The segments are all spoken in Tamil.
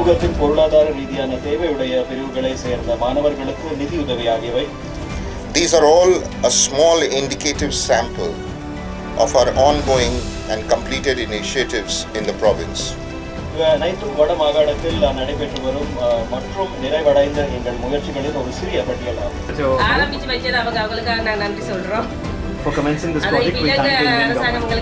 சமூகத்தின் பொருளாதார ரீதியான தேவையுடைய பிரிவுகளை சேர்ந்த மாணவர்களுக்கு நிதியுதவி ஆகியவை. These are all a small indicative sample of our ongoing and completed initiatives in the province. அனைத்தும் வட மாகாணத்தில் நடைபெற்று வரும் மற்றும் நிறைவடைந்த எங்கள் முயற்சிகளின் ஒரு சிறிய பட்டியலாகும் ஆரம்பிச்சு வச்சது அவங்க அவங்களுக்காக நாங்கள் நன்றி சொல்றோம். For commencing this project, we thank the Indian government.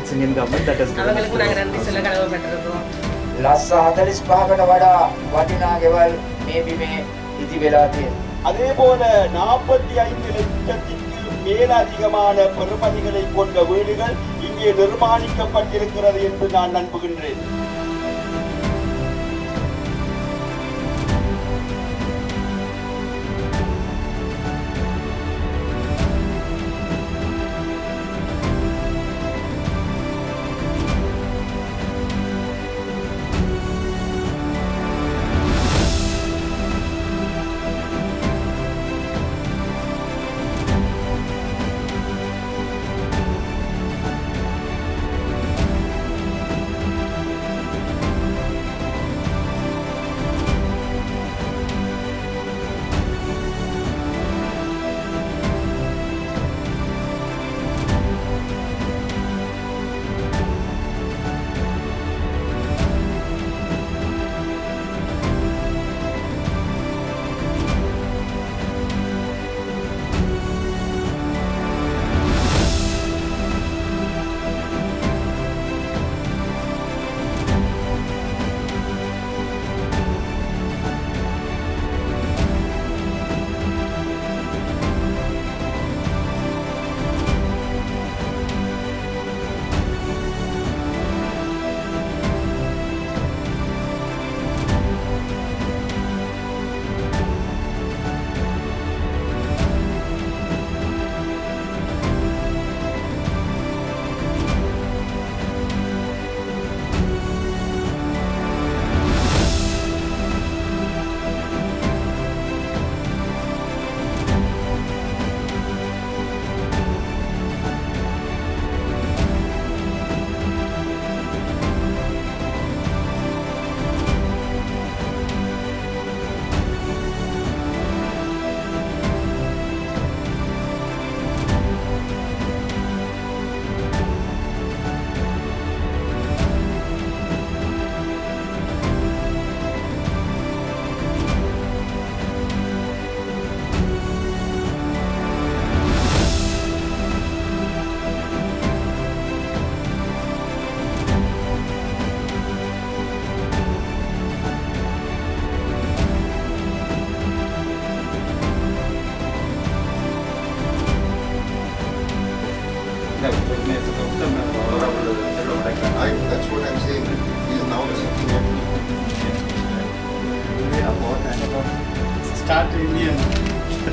It's Indian government that has given us அவங்களுக்கும் நாங்கள் this. நன்றி சொல்ல கடமைப்பட்டிருக்கோம் ලස්ස හතලිස් පහකට වඩා වටිනා ගෙවල් මේ බිමේ ඉදි වෙලා තියෙන. அதே போல நாற்பத்தி ஐந்து லட்சத்திற்கு மேலதிகமான பெறுமதிகளை கொண்ட வீடுகள் இங்கே நிர்மாணிக்கப்பட்டிருக்கிறது என்று நான் நம்புகின்றேன்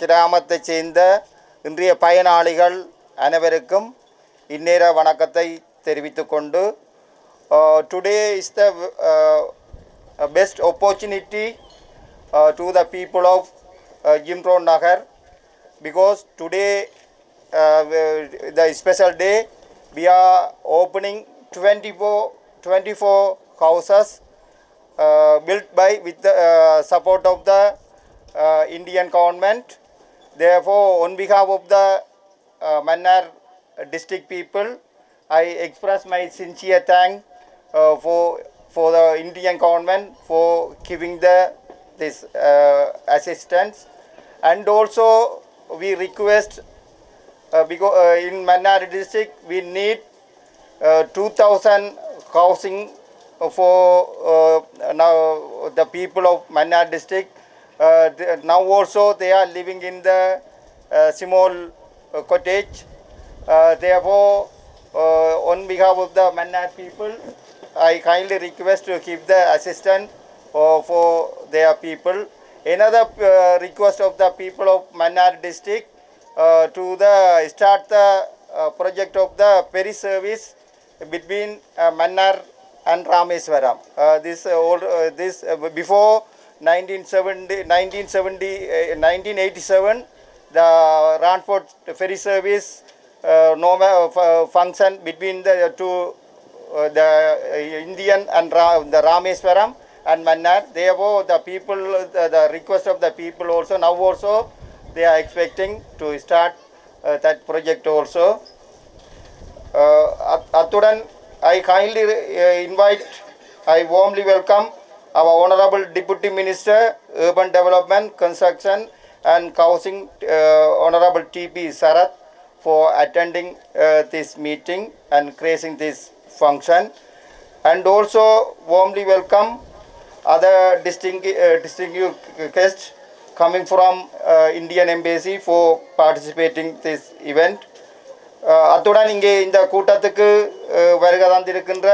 கிராமத்தைச் சேர்ந்த இன்றைய பயனாளிகள் அனைவருக்கும் இந்நேர வணக்கத்தை தெரிவித்துக் கொண்டு today is the best opportunity uh, to the people of uh, Jimro Nagar because today uh, the special day we are opening 24, 24 houses uh, built by with the uh, support of the uh, Indian government. Therefore, on behalf of the uh, Mannar district people, I express my sincere thank uh, for for the Indian government for giving the this uh, assistance, and also we request uh, because uh, in Mannar district we need uh, 2,000 housing for uh, now the people of Mannar district. Uh, now also they are living in the uh, small uh, cottage. Therefore, on behalf of the Mannad people, I kindly request to keep the assistant uh, for their people. Another request of the people of Mannad district to the start the uh, project of the ferry service between uh, Mannar and Rameswaram. Uh, this uh, old, this before 1970, 1970 uh, eh, 1987, the Ranford ferry service uh, uh, uh function between the two, uh, the Indian and Ra the Rameswaram and Mannar. Therefore, the people, the, the, request of the people also, now also, they are expecting to start that project also. Uh, Athudan, I kindly invite, I warmly welcome our Honorable Deputy Minister, Urban Development, Construction and Housing, uh, Honorable T.P. Sarath for attending uh, this meeting and creating this function. And also warmly welcome other distinguished, uh, distinguished guests coming from uh, Indian Embassy for participating this event. அஹ் அத்துடன் இங்கே இந்த கூட்டத்துக்கு அஹ், வருகை தந்திருக்கின்ற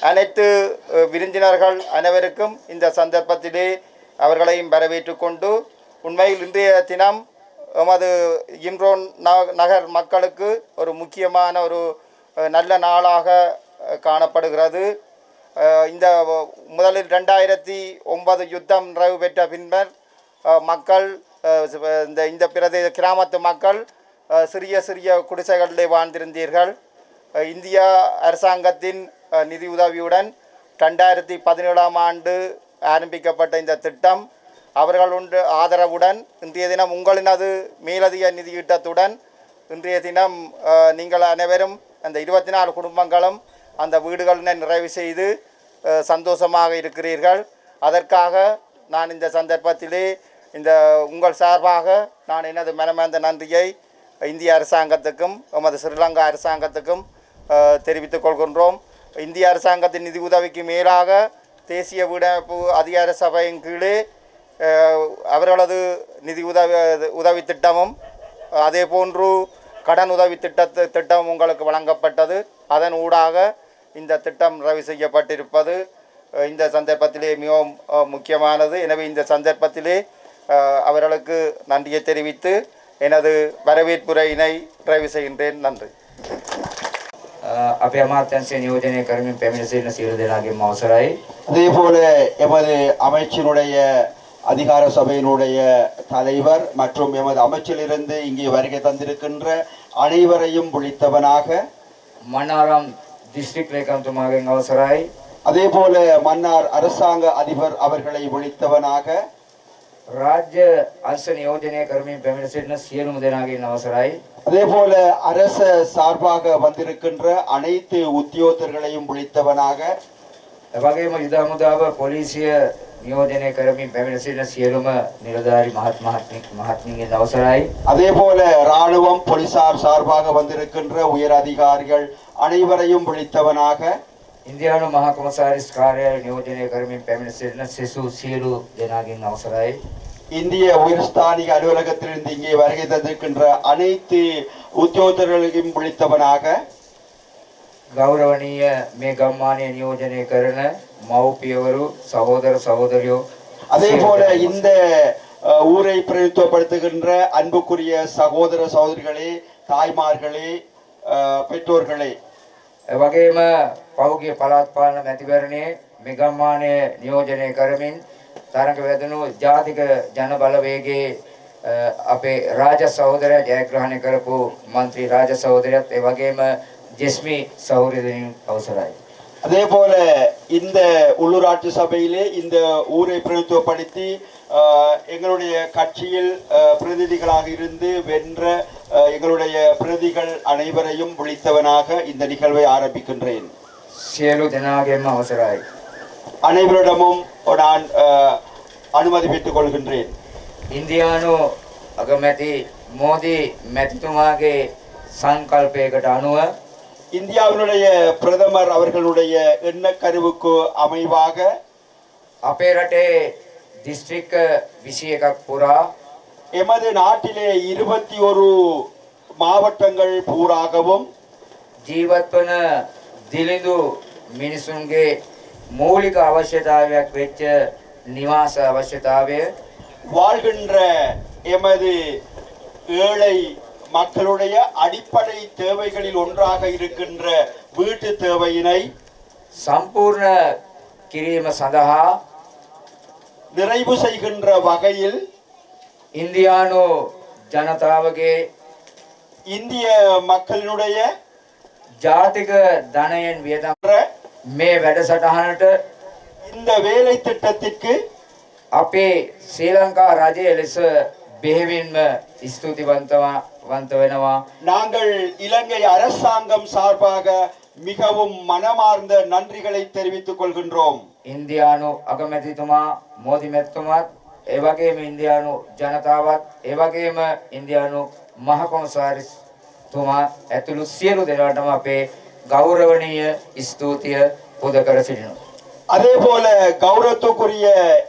அனைத்து விருந்தினர்கள் அனைவருக்கும் இந்த சந்தர்ப்பத்திலே அவர்களையும் வரவேற்றுக் கொண்டு உண்மையில் இன்றைய தினம் எமது இம்ரோன் ந- நகர் மக்களுக்கு ஒரு முக்கியமான ஒரு நல்ல நாளாக காணப்படுகிறது. இந்த முதலில் ரெண்டாயிரத்தி ஒன்பது யுத்தம் நிறைவு பெற்ற பின்னர் மக்கள் இந்த இந்த பிரதேச கிராமத்து மக்கள் சிறிய சிறிய குடிசைகளிலே வாழ்ந்திருந்தீர்கள். இந்தியா அரசாங்கத்தின் நிதி உதவியுடன் ரெண்டாயிரத்தி பதினேழாம் ஆண்டு ஆரம்பிக்கப்பட்ட இந்த திட்டம் அவர்களுடைய ஆதரவுடன் இன்றைய தினம் உங்களினது மேலதிக நிதியீட்டத்துடன் இன்றைய தினம் நீங்கள் அனைவரும் அந்த இருபத்தி நாலு குடும்பங்களும் அந்த வீடுகளினை நிறைவு செய்து சந்தோஷமாக இருக்கிறீர்கள். அதற்காக நான் இந்த சந்தர்ப்பத்திலே இந்த உங்கள் சார்பாக நான் எனது மனமார்ந்த நன்றியை இந்திய அரசாங்கத்துக்கும் எமது ஸ்ரீலங்கா அரசாங்கத்துக்கும் தெரிவித்துக் கொள்கின்றோம். இந்திய அரசாங்கத்தின் நிதி உதவிக்கு மேலாக தேசிய வீடமைப்பு அதிகார சபையின் கீழே அவர்களது நிதி உதவி உதவி திட்டமும் அதே போன்று கடன் உதவி திட்டத்து திட்டம் உங்களுக்கு வழங்கப்பட்டது. அதன் ஊடாக இந்த திட்டம் நிறைவு செய்யப்பட்டிருப்பது. இந்த சந்தர்ப்பத்திலே மிகவும் முக்கியமானது. எனவே இந்த சந்தர்ப்பத்திலே அவர்களுக்கு நன்றியை தெரிவித்து எனது வரவேற்புரையினை நிறைவு செய்கின்றேன். நன்றி. අපේ අමාත්‍යංශය නියෝජනය කරමින් පැමිණ සිටින සියලු දෙනාගේම අවසරයි. அதே போல எமது அமைச்சினுடைய அதிகார சபையினுடைய தலைவர் மற்றும் எமது அமைச்சிலிருந்து இங்கே வருகை தந்திருக்கின்ற அனைவரையும் விழித்தவனாக මනාරම් දිස්ත්‍රික් ලේකම්තුමාගෙන් අවසරයි. அதே போல மன்னார் அரசாங்க அதிபர் அவர்களை விழித்தவனாக රාජ්‍ය අංශ නියෝජනය කරමින් පැමිණ සිටින සියලුම දෙනාගෙන් අවසරයි. அதே போல அரச சார்பாக வந்திருக்கின்ற அனைத்து உத்தியோகர்களையும் விழித்தவனாக එවගේම යුද හමුදාව පොලිසිය නියෝජනය කරමින් පැමිණ සිටින සියලුම නිලධාරි මහත් මහත්නි- මහත්මියන්ගෙන් අවසරයි. அதே போல ராணுவம் போலீசார் சார்பாக வந்திருக்கின்ற உயர் அதிகாரிகள் அனைவரையும் விழித்தவனாக ඉන්දියානු මහා කොමසාරිස් කාර්යාලය නියෝජනය කරමින් පැමිණ සිටින සිසු සියලු දෙනාගෙන් අවසරයි. இந்திய உயிர் ஸ்தானிக அலுவலகத்திலிருந்து இங்கே வருகை தந்திருக்கின்ற அனைத்து உத்தியோகத்தர்களையும் பிடித்தவனாக ಗೌರವನೀಯ ಮೇಘಮ್ಮಾನ್ಯ நியோஜனை கருண ಮೌಪಿಯವರು சகோதர சகோதரியோ அதே போல இந்த ஊரை பிரதித்துவப்படுத்துகின்ற அன்புக்குரிய சகோதர சகோதரிகளே தாய்மார்களே பெற்றோர்களே. வகையம பௌகிய பலாத்பாலன அதிபரனே மிகமான நியோஜனை கருமின் තරඟ වැදුණු ජාතික ජන බලවේගයේ අ, අපේ රාජ සහෝදරයා ජයග්‍රහණය කරපු මන්ත්‍රී රාජ සහෝදරයත් ඒ වගේම ජෙස්මි සහෝදරියන් අවසරයි. அதே போல இந்த உள்ளூராட்சி சபையிலே இந்த ஊரை பிரதித்துவப்படுத்தி அஹ், எங்களுடைய கட்சியில் அஹ், பிரதிநிதிகளாக இருந்து வென்ற அஹ், எங்களுடைய பிரதிகள் அனைவரையும் விழித்தவனாக இந்த நிகழ்வை ஆரம்பிக்கின்றேன் සියලු දෙනාගේම අවසරයි. அனைவரிடமும் நான் அஹ், அனுமதி பெற்றுக் கொள்கின்றேன் ඉන්දියානු අගමැති මෝදී මැතිතුමාගේ සංකල්පයකට අනුව இந்தியாவினுடைய பிரதமர் அவர்களுடைய எண்ணக்கருவுக்கு அமைவாக අපේ රටේ දිස්ත්‍රික්ක විසි එකක් පුරා எமது நாட்டிலே இருபத்தி ஒரு மாவட்டங்கள் பூராகவும் ජීවත් වන දිලිඳු මිනිසුන්ගේ மௌலிக அவசியத்தாவை பெற்ற நிவாச அவசியதாவே. வாழ்கின்ற எமது ஏழை மக்களுடைய அடிப்படை தேவைகளில் ஒன்றாக இருக்கின்ற வீட்டு தேவையினை சம்பூர்ண கிரீம சதகா நிறைவு செய்கின்ற வகையில் இந்தியானோ ஜனதாவகே இந்திய மக்களினுடைய ஜாதிக தனயன் வேதம். මේ වැඩසටහනට இந்த வேலை திட்டத்திற்கு අපේ ශ්‍රී ලංකා රජය ලෙස බෙහෙවින්ම ස්තුතිවන්තවා වන්ත වෙනවා நாங்கள் இலங்கை அரசாங்கம் சார்பாக மிகவும் மனமார்ந்த நன்றிகளை தெரிவித்துக் கொள்கின்றோம் ඉන්දයානු අගමැතිතුමා මෝදිමැත්තුමත් ඒවගේම ඉන්දයානු ජනතාවත් ඒවගේම ඉන්දයානු මහකොමසාරිස්තුමා ඇතුළු සියලු දෙනාටම අපේ ගෞරවනීය ස්තුතිය පුද කර සිටිනු. அதே போல கௌரவத்துக்குரிய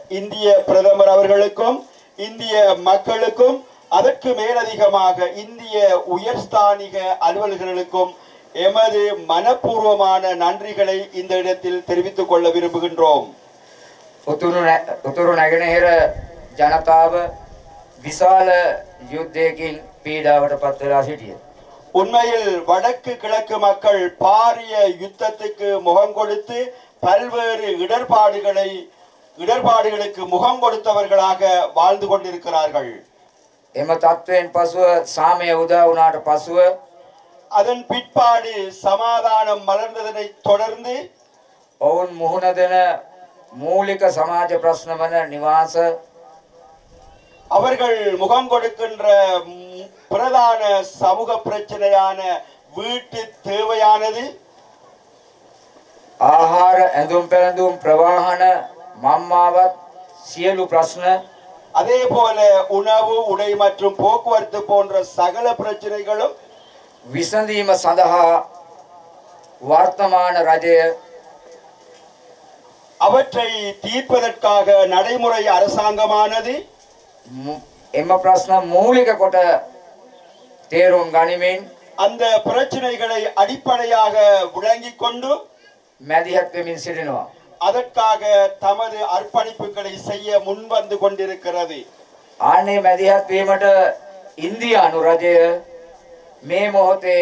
இந்திய பிரதமர் அவர்களுக்கும் இந்திய மக்களுக்கும் அதற்கு மேலதிகமாக இந்திய உயர்ஸ்தானிக அலுவலர்களுக்கும் எமது மனப்பூர்வமான நன்றிகளை இந்த இடத்தில் தெரிவித்துக் கொள்ள விரும்புகின்றோம் උතුරු නෑ- උතුරු නැගෙනහිර ජනතාව විශාල යුද්ධයකින් පීඩාවට පත් වෙලා සිටිය. உண்மையில் வடக்கு கிழக்கு மக்கள் பாரிய யுத்தத்துக்கு முகம் கொடுத்து பல்வேறு இடர்பாடுகளை இடர்பாடுகளுக்கு முகம் கொடுத்தவர்களாக வாழ்ந்து கொண்டிருக்கிறார்கள் එම තත්ත්වයෙන් පසුව සාමය උදා වුණාට පසුව அதன் பிற்பாடு சமாதானம் மலர்ந்ததனை தொடர்ந்து ඔවුන් මුහුණ දෙන මූලික සමාජ ප්‍රශ්න වන නිවාස அவர்கள் முகம் கொடுக்கின்ற ம், பிரதான சமூக பிரச்சனையான வீட்டு தேவையானது ආහාර ඇඳුම් පැළඳුම් ප්‍රවාහන මම්මාවත් සියලු ප්‍රශ්න அதே போல உணவு உடை மற்றும் போக்குவரத்து போன்ற சகல பிரச்சனைகளும் විසඳීම සඳහා වර්තමාන රජය அவற்றை தீர்ப்பதற்காக நடைமுறை அரசாங்கமானது මු- එම ප්‍රශ්න මූලික කොට තේරුම් ගනිමින් அந்த பிரச்சனைகளை அடிப்படையாக விளங்கிக் கொண்டு මැදිහත් වෙමින් සිටිනවා. அதற்காக தமது அர்ப்பணிப்புகளை செய்ய முன்வந்து கொண்டிருக்கிறது ආන්නේ මැදිහත් වීමට ඉන්දියානු රජය මේ මොහොතේ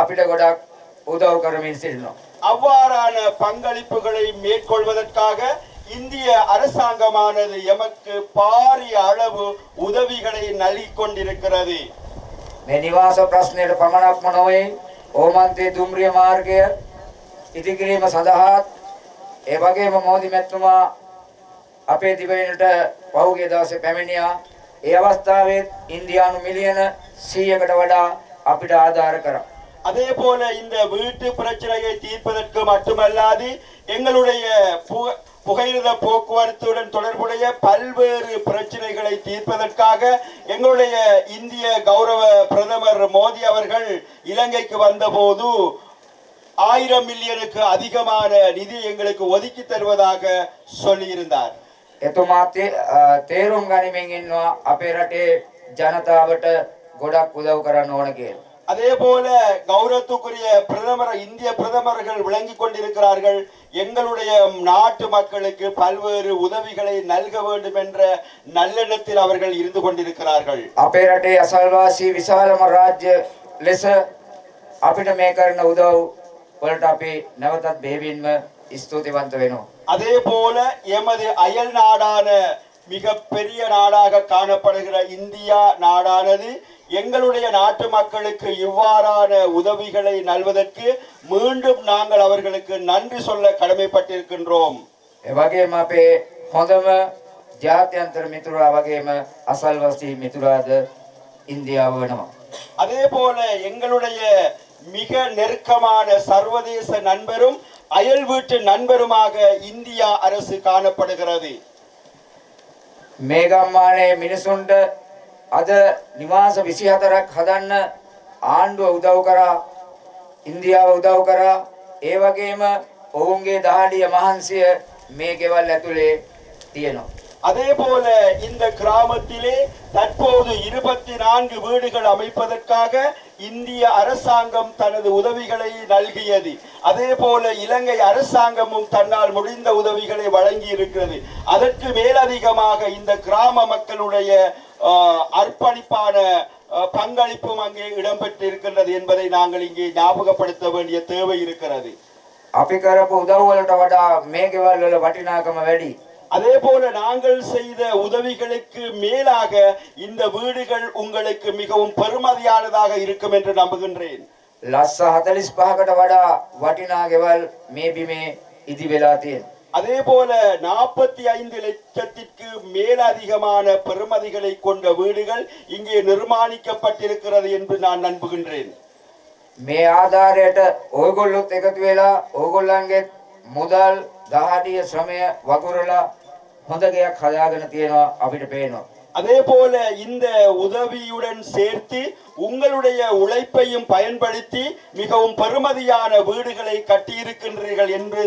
අපිට ගොඩක් උදව් කරමින් සිටිනවා. அவ்வாறான பங்களிப்புகளை மேற்கொள்வதற்காக இந்திய அரசாங்கமானது எமக்கு பாரிய அளவு உதவிகளை நல்கிக் கொண்டிருக்கிறது මේ නිවාස ප්‍රශ්නයට පමණක්ම නොවේ ඕමන්තේ දුම්රිය මාර්ගය ඉදිකිරීම සඳහාත් ඒ වගේම මෝදි මැතිතුමා අපේ දිවයිනට පහුගිය දවසේ පැමිණියා ඒ අවස්ථාවේ ඉන්දියානු මිලියන 100කට වඩා අපිට ආධාර කරා அதே போல இந்த வீட்டு பிரச்சனையை தீர்ப்பதற்கு மட்டுமல்லாது எங்களுடைய பு- புகையிரத போக்குவரத்துடன் தொடர்புடைய பல்வேறு பிரச்சனைகளை தீர்ப்பதற்காக எங்களுடைய இந்திய கௌரவ பிரதமர் மோடி அவர்கள் இலங்கைக்கு வந்தபோது ஆயிரம் மில்லியனுக்கு அதிகமான நிதி எங்களுக்கு ஒதுக்கி தருவதாக சொல்லியிருந்தார் එතුමා තේ- අ, තේරුම් ගනිමින් ඉන්නවා අපේ රටේ ජනතාවට ගොඩක් උදව් කරන්න ඕන කියලා. அதே போல கௌரவத்துக்குரிய பிரதமர் இந்திய பிரதமர்கள் விளங்கிக் கொண்டிருக்கிறார்கள் எங்களுடைய நாட்டு மக்களுக்கு பல்வேறு உதவிகளை நல்க வேண்டும் என்ற நல்லெண்ணத்தில் அவர்கள் இருந்து கொண்டிருக்கிறார்கள் අපේ රටේ අසල්වාසී විශාලම රාජ්‍ය ලෙස අපිට මේ කරන උදව් වලට අපි නැවතත් බෙහෙවින්ම ස්තුතිවන්ත වෙනවා. அதே போல எமது அயல் நாடான மிக பெரிய நாடாக காணப்படுகிற இந்தியா நாடானது எங்களுடைய நாட்டு மக்களுக்கு இவ்வாறான உதவிகளை நல்வதற்கு மீண்டும் நாங்கள் அவர்களுக்கு நன்றி சொல்ல கடமைப்பட்டிருக்கின்றோம் ඒ වගේම අපේ හොඳම ජාත්‍යන්තර මිතුරා වගේම අසල්වාසී මිතුරාද ඉන්දියාව වෙනවා. அதே போல எங்களுடைய மிக நெருக்கமான சர்வதேச நண்பரும் அயல் வீட்டு நண்பருமாக இந்தியா அரசு காணப்படுகிறது මේ ගම්මානයේ මිනිසුන්ට අද නිවාස 24ක් හදන්න ආණ්ඩුව උදව් කරා ඉන්දියාව උදව් කරා ඒ වගේම ඔවුන්ගේ දහඩිය මහන්සිය මේ ගෙවල් ඇතුලේ තියෙනවා. அதே போல இந்த கிராமத்திலே தற்போது இருபத்தி நான்கு வீடுகள் அமைப்பதற்காக இந்திய அரசாங்கம் தனது உதவிகளை நல்கியது. அதே போல இலங்கை அரசாங்கமும் தன்னால் முடிந்த உதவிகளை வழங்கி இருக்கிறது அதற்கு மேலதிகமாக இந்த கிராம மக்களுடைய அர்ப்பணிப்பான பங்களிப்பும் அங்கே இடம்பெற்றிருக்கின்றது என்பதை நாங்கள் இங்கே ஞாபகப்படுத்த வேண்டிய தேவை இருக்கிறது. அப்பிக்கரப்பு உதவுகளோட வடா மேகவார்கள் வட்டினாக்கம வேடி ගෙවල් වල වටිනාකම වැඩි. அதே போல நாங்கள் செய்த உதவிகளுக்கு மேலாக இந்த வீடுகள் உங்களுக்கு மிகவும் பெருமதியானதாக இருக்கும் என்று நம்புகின்றேன் ලස්ස 45කට වඩා වටිනා ගෙවල් මේ බිමේ ඉදි වෙලා තියෙනවා. அதே போல நாற்பத்தி ஐந்து லட்சத்திற்கு மேலதிகமான பெறுமதிகளை கொண்ட வீடுகள் இங்கே நிர்மாணிக்கப்பட்டிருக்கிறது என்று நான் நம்புகின்றேன் මේ ආධාරයට ඔයගොල්ලොත් එකතු වෙලා ඕගොල්ලන්ගේ මුදල් දහඩිය ශ්‍රමය වගුරලා හොඳ ගයක් හදාගෙන තියෙනවා අපිට පේනවා. அதே போல இந்த உதவியுடன் சேர்த்து உங்களுடைய உழைப்பையும் பயன்படுத்தி மிகவும் பெருமதியான வீடுகளை கட்டியிருக்கின்றீர்கள் என்று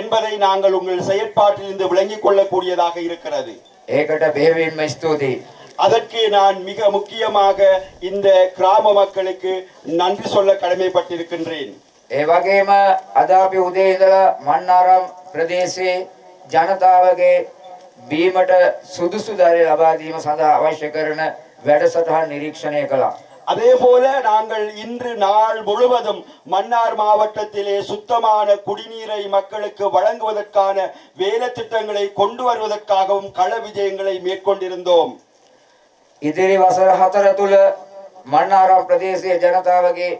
என்பதை நாங்கள் உங்கள் செயற்பாட்டிலிருந்து விளங்கிக் கொள்ளக்கூடியதாக இருக்கிறது ඒකට බෙහෙවින්ම ස්තුතියි. அதற்கு நான் மிக முக்கியமாக இந்த கிராம மக்களுக்கு நன்றி சொல்ல கடமைப்பட்டிருக்கின்றேன் ඒ වගේම අද අපි උදේ ඉඳලා මන්නාරම් ප්‍රදේශයේ ජනතාවගේ බීමට සුදුසු දරේ ලබා දීම සඳහා අවශ්‍ය කරන වැඩසටහන් නිරීක්ෂණය කළා. அதே போல நாங்கள் இன்று நாள் முழுவதும் மன்னார் மாவட்டத்திலே சுத்தமான குடிநீரை மக்களுக்கு வழங்குவதற்கான வேலை திட்டங்களை கொண்டு வருவதற்காகவும் கள விஜயங்களை மேற்கொண்டிருந்தோம் ඉදිරි වසර හතර තුළ මන්නාරම් ප්‍රදේශයේ ජනතාවගේ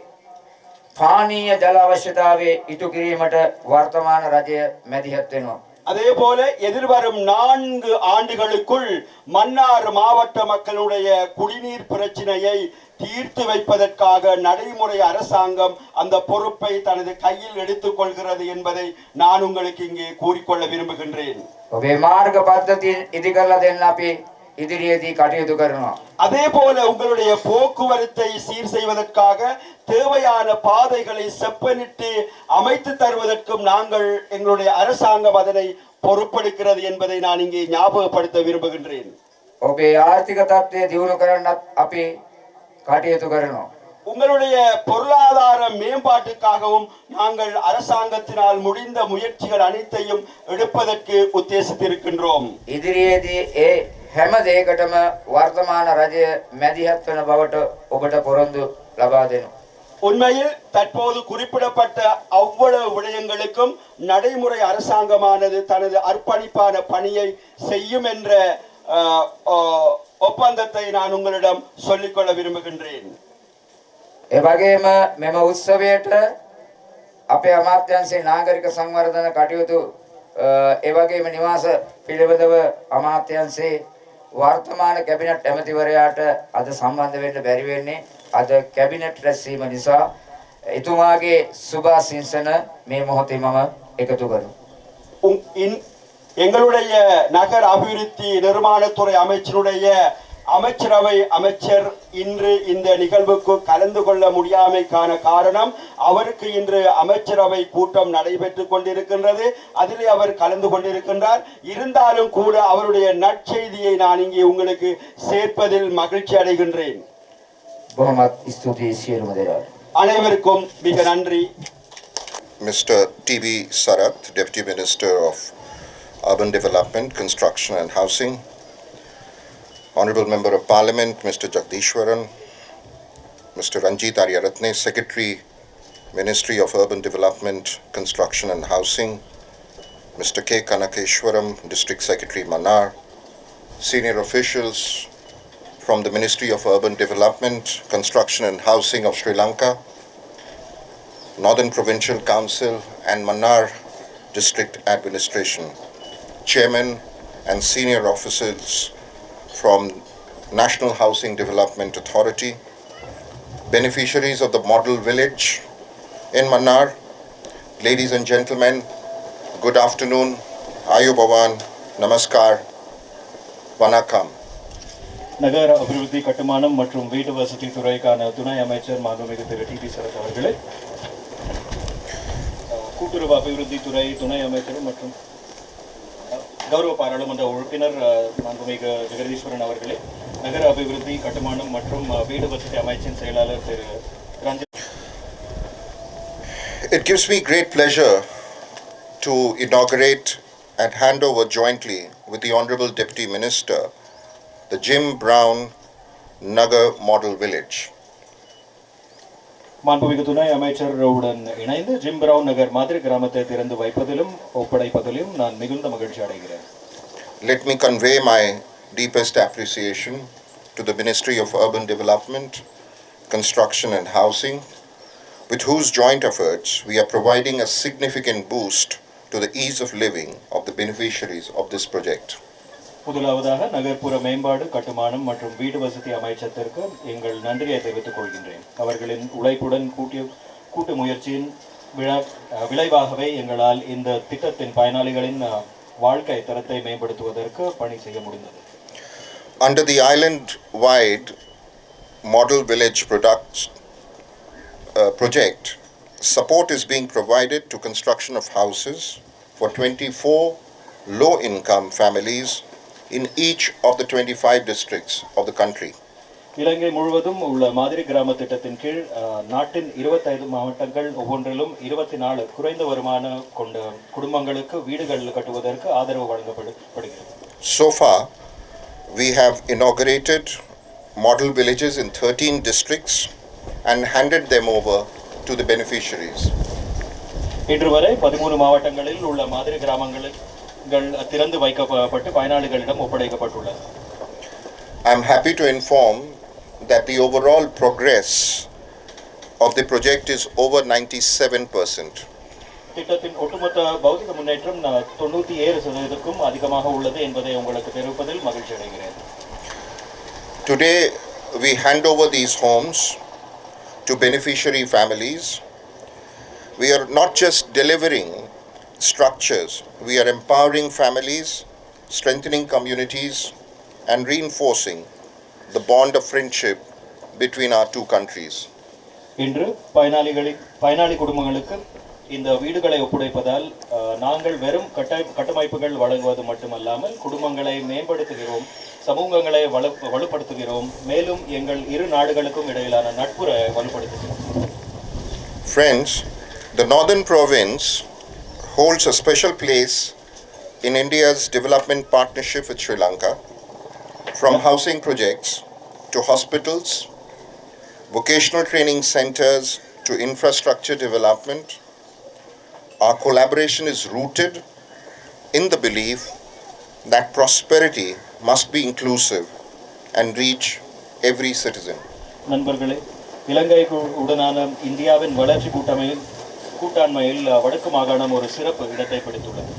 පානීය ජල අවශ්‍යතාවය ඉටු කිරීමට වර්තමාන රජය මැදිහත් වෙනවා. அதே போல எதிர்வரும் நான்கு ஆண்டுகளுக்குள் மன்னார் மாவட்ட மக்களுடைய குடிநீர் பிரச்சினையை தீர்த்து வைப்பதற்காக நடைமுறை அரசாங்கம் அந்த பொறுப்பை தனது கையில் எடுத்துக் கொள்கிறது என்பதை நான் உங்களுக்கு இங்கே கூறிக்கொள்ள விரும்புகின்றேன். மார்க்க பத்ததி இதுகள்லதெல்லாம் எதிரியதி கட்டயது கரணும் அதே போல உங்களுடைய போக்குவரத்தை சீர் செய்வதற்காக தேவையான பாதைகளை செப்பனிட்டு அமைத்து தருவதற்கும் நாங்கள் எங்களுடைய அரசாங்கம் அதனை பொறுப்பெடுக்கிறது என்பதை நான் இங்கே ஞாபகப்படுத்த விரும்புகின்றேன் ඔබේ ආර්ථික තත්ත්වය දියුණු කරන්නත් අපි කටයුතු කරනවා. உங்களுடைய பொருளாதார மேம்பாட்டுக்காகவும் நாங்கள் அரசாங்கத்தினால் முடிந்த முயற்சிகள் அனைத்தையும் எடுப்பதற்கு உத்தேசித்திருக்கின்றோம் ඉදිරියේදී ඒ හැම දෙයකටම වර්තමාන රජය මැදිහත් වන බවට ඔබට පොරොන්දු ලබා දෙනවා. உண்மையில் தற்போது குறிப்பிடப்பட்ட அவ்வளவு விடயங்களுக்கும் நடைமுறை அரசாங்கமானது தனது அர்ப்பணிப்பான பணியை செய்யும் என்ற அஹ், அஹ், ஒப்பந்தத்தை நான் உங்களிடம் சொல்லிக்கொள்ள விரும்புகின்றேன் ඒ වගේම මෙම උත්සවයට අපේ අමාත්‍යංශයේ නාගරික සංවර්ධන කටයුතු අ, ඒ වගේම නිවාස පිළිබඳව අමාත්‍යංශයේ වර්තමාන කැබිනට් ඇමතිවරයාට අද සම්බන්ධ වෙන්න බැරි වෙන්නේ අද කැබිනට් රැස්වීම නිසා එතුමාගේ සුභාසිංසන මේ මොහොතේ මම එකතු කරනවා. உங்- இன்- எங்களுடைய நகர் அபிவிருத்தி நிர்மாணத்துறை அமைச்சருடைய அமைச்சரவை அமைச்சர் இன்று இந்த நிகழ்வுக்கு கலந்து கொள்ள முடியாமைக்கான காரணம் அவருக்கு இன்று அமைச்சரவை கூட்டம் நடைபெற்றுக் கொண்டிருக்கின்றது அதிலே அவர் கலந்து கொண்டிருக்கின்றார் இருந்தாலும் கூட அவருடைய நற்செய்தியை நான் இங்கே உங்களுக்கு சேர்ப்பதில் மகிழ்ச்சி அடைகின்றேன் பகமத் ஸ்துதி சீர்முதிரார் அனைவருக்கும் மிக நன்றி Mr. T.B. Sarath, Deputy Minister of Urban Development, Construction and Housing, Honorable Member of Parliament, Mr. Jagdishwaran, Mr. Ranjit Aryaratne, Secretary, Ministry of Urban Development, Construction and Housing, Mr. K. Kanakeshwaram, District Secretary Manar, senior officials, from the Ministry of Urban Development, Construction and Housing of Sri Lanka, Northern Provincial Council and Mannar District Administration, Chairman and senior officers from National Housing Development Authority, beneficiaries of the model village in Mannar, ladies and gentlemen, good afternoon, Ayu Bhavan, Namaskar, Vanakkam. நகர அபிவிருத்தி கட்டுமானம் மற்றும் வீட்டு வசதி துறைக்கான துணை அமைச்சர் மாண்புமிகு திரு டி பி சரத் அவர்களே. கூட்டுறவு அபிவிருத்தி துறை துணை அமைச்சர் மற்றும் கௌரவ பாராளுமன்ற உறுப்பினர் மாண்புமிகு ஜெகதீஸ்வரன் அவர்களே. நகர அபிவிருத்தி கட்டுமானம் மற்றும் அஹ், வீடு வசதி அமைச்சின் செயலாளர் திரு It gives me great pleasure to inaugurate and hand over jointly with the Honorable Deputy Minister the Jim Brown Nagar Model Village. மாண்புமிகு துணை அமைச்சருடன் இணைந்து ஜிம் பிரவுன் நகர் மாதிரி கிராமத்தை திறந்து வைப்பதிலும் ஒப்படைப்பதிலும் நான் மிகுந்த மகிழ்ச்சி அடைகிறேன் Let me convey my deepest appreciation to the Ministry of Urban Development, Construction and Housing, with whose joint efforts we are providing a significant boost to the ease of living of the beneficiaries of this project. முதலாவதாக நகர்ப்புற மேம்பாடு கட்டுமானம் மற்றும் வீடு வசதி அமைச்சத்திற்கு எங்கள் நன்றியை தெரிவித்துக் கொள்கின்றேன். அவர்களின் உழைப்புடன் கூட்டிய கூட்டு முயற்சியின் விழா விளைவாகவே எங்களால் இந்த திட்டத்தின் பயனாளிகளின் வாழ்க்கை தரத்தை மேம்படுத்துவதற்கு பணி செய்ய முடிந்தது. Under the island-wide Model Village products uh, project, support is being provided to construction of houses for 24 low-income families in each of the 25 districts of the country. Ilangai முழுவதும் உள்ள மாதிரி கிராம திட்டத்தின் கீழ் அஹ், நாட்டின் இருபத்தைந்து மாவட்டங்கள் ஒவ்வொன்றிலும் இருபத்தி நாலு குறைந்த வருமானம் கொண்ட குடும்பங்களுக்கு வீடுகள் கட்டுவதற்கு ஆதரவு வழங்கப்படுகிறது So far, we have inaugurated model villages in 13 districts and handed them over to the beneficiaries. இன்று வரை பதிமூணு மாவட்டங்களில் உள்ள மாதிரி கிராமங்கள் திறந்து வைக்கப்பட்டு பயனாளிகளிடம் ஒப்படைக்கப்பட்டுள்ளது I am happy to inform that the overall progress of the project is over 97%. திட்டத்தின் ஒட்டுமொத்த பௌதிக முன்னேற்றம் ந- தொண்ணூத்தி ஏழு சதவீதத்துக்கும் அதிகமாக உள்ளது என்பதை உங்களுக்கு தெரிவிப்பதில் மகிழ்ச்சி அடைகிறேன் Today, we hand over these homes to beneficiary families. We are not just delivering structures, we are empowering families, strengthening communities, and reinforcing the bond of friendship between our two countries. இன்று பயனாளிகளின் பயனாளி குடும்பங்களுக்கு இந்த வீடுகளை ஒப்படைப்பதால் அஹ், நாங்கள் வெறும் கட்ட கட்டமைப்புகள் வழங்குவது மட்டுமல்லாமல் குடும்பங்களை மேம்படுத்துகிறோம் சமூகங்களை வலு வலுப்படுத்துகிறோம் மேலும் எங்கள் இரு நாடுகளுக்கும் இடையிலான நட்புற வலுப்படுத்துகிறோம் Friends, the northern province holds a special place in India's development partnership with Sri Lanka, from housing projects to hospitals, vocational training centers to infrastructure development. Our collaboration is rooted in the belief that prosperity must be inclusive and reach every citizen. நண்பர்களே இலங்கை கு- உடனான இந்தியாவின் வளர்ச்சி கூட்டமையில் கூட்டாண்மையில் வடக்கு மாகாணம் ஒரு சிறப்பு இடத்தை பிடித்துள்ளது.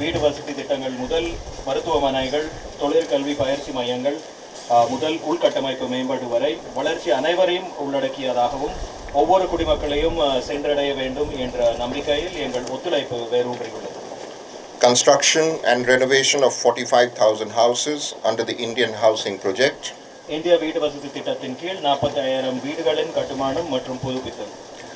வீடு வசதி திட்டங்கள் முதல் மருத்துவமனைகள் தொழிற்கல்வி பயிற்சி மையங்கள் முதல் உள்கட்டமைப்பு மேம்பாடு வரை வளர்ச்சி அனைவரையும் உள்ளடக்கியதாகவும் ஒவ்வொரு குடிமக்களையும் சென்றடைய வேண்டும் என்ற நம்பிக்கையில் எங்கள் ஒத்துழைப்பு வேரூன்றியுள்ளது. Construction and renovation of 45,000 houses under the Indian Housing Project. இந்திய வீடு வசதி திட்டத்தின் கீழ் நாற்பத்தாயிரம் வீடுகளின் கட்டுமானம் மற்றும் புதுப்பித்தல்.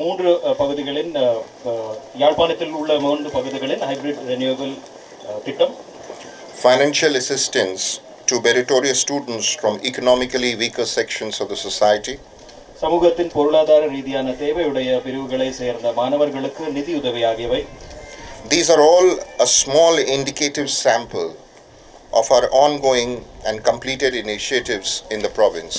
மூன்று பகுதிகளின் யாழ்ப்பாணத்தில் உள்ள மூன்று பகுதிகளின் ஹைபிரிட் ரெனியூவல் திட்டம் financial assistance to meritorious students from economically weaker sections of the society, சமூகத்தின் பொருளாதார ரீதியான தேவையுடைய பிரிவுகளை சேர்ந்த மாணவர்களுக்கு நிதியுதவி ஆகியவை These are all a small indicative sample of our ongoing and completed initiatives in the province.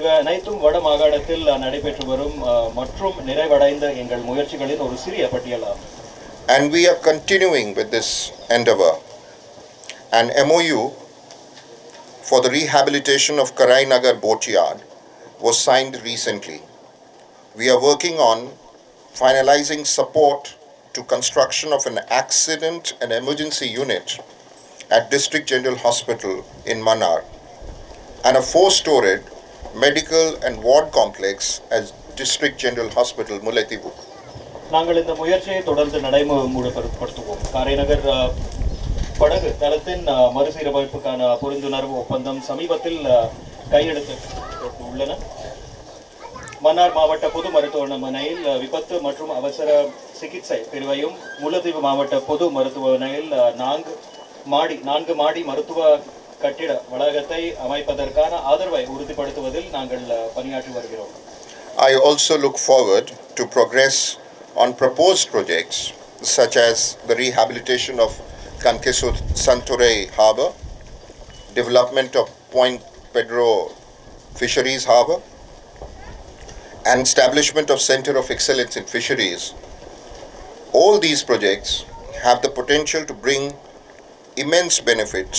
இவை அனைத்தும் வட மாகாணத்தில் நடைபெற்று வரும் அஹ், மற்றும் நிறைவடைந்த எங்கள் முயற்சிகளின் ஒரு சிறிய பட்டியலாகும் And we are continuing with this endeavor. An MOU for the rehabilitation of Karai Nagar Boatyard was signed recently. We are working on finalizing support to construction of an accident and emergency unit at District General Hospital in Manar and a four-storied medical and ward complex as District General Hospital Mullaitivu நாங்கள் இந்த முயற்சியை தொடர்ந்து நடைமுறைப்படுத்துவோம். காரைநகர் படகு தளத்தின் மறுசீரமைப்புக்கான புரிந்துணர்வு ஒப்பந்தம் சமீபத்தில் கையெழுத்து உள்ளன மன்னார் மாவட்ட பொது மருத்துவமனையில் விபத்து மற்றும் அவசர சிகிச்சை பிரிவையும் முல்லைத்தீவு மாவட்ட பொது மருத்துவமனையில் நான்கு மாடி நான்கு மாடி மருத்துவ கட்டிட வளாகத்தை அமைப்பதற்கான ஆதரவை உறுதிப்படுத்துவதில் நாங்கள் அஹ், பணியாற்றி வருகிறோம் I also look forward to progress on proposed projects such as the rehabilitation of Kankesut Santure Harbour, development of Point Pedro Fisheries Harbour, and establishment of Center of Excellence in Fisheries. All these projects have the potential to bring immense benefits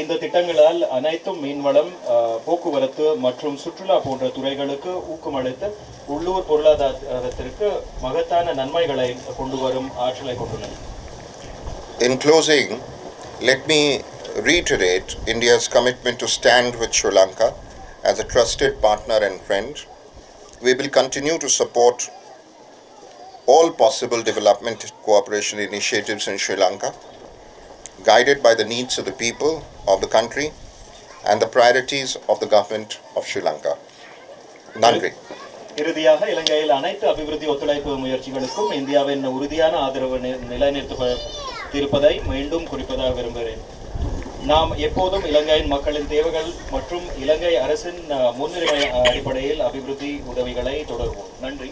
இந்த திட்டங்களால் அனைத்தும் மீன்வளம் போக்குவரத்து மற்றும் சுற்றுலா போன்ற துறைகளுக்கு ஊக்கமளித்து உள்ளூர் பொருளாதாரத்திற்கு மகத்தான நன்மைகளை கொண்டு வரும் ஆற்றலை கொண்டுள்ளன In closing, let me reiterate India's commitment to stand with Sri Lanka as a trusted partner and friend. We will continue to support all possible development cooperation initiatives in Sri Lanka, guided by the needs of the people of the country and the priorities of the government of Sri Lanka. Nandri. இறுதியாக இலங்கையில் அனைத்து அபிவிருத்தி ஒத்துழைப்பு முயற்சிகளுக்கும் இந்தியாவின் உறுதியான ஆதரவு நி- நிலைநிறுத்தப்பட்டிருப்பதை மீண்டும் குறிப்பதாக விரும்புகிறேன் நாம் எப்போதும் இலங்கையின் மக்களின் தேவைகள் மற்றும் இலங்கை அரசின் அஹ், முன்னுரிமை அடிப்படையில் அபிவிருத்தி உதவிகளை தொடர்வோம் நன்றி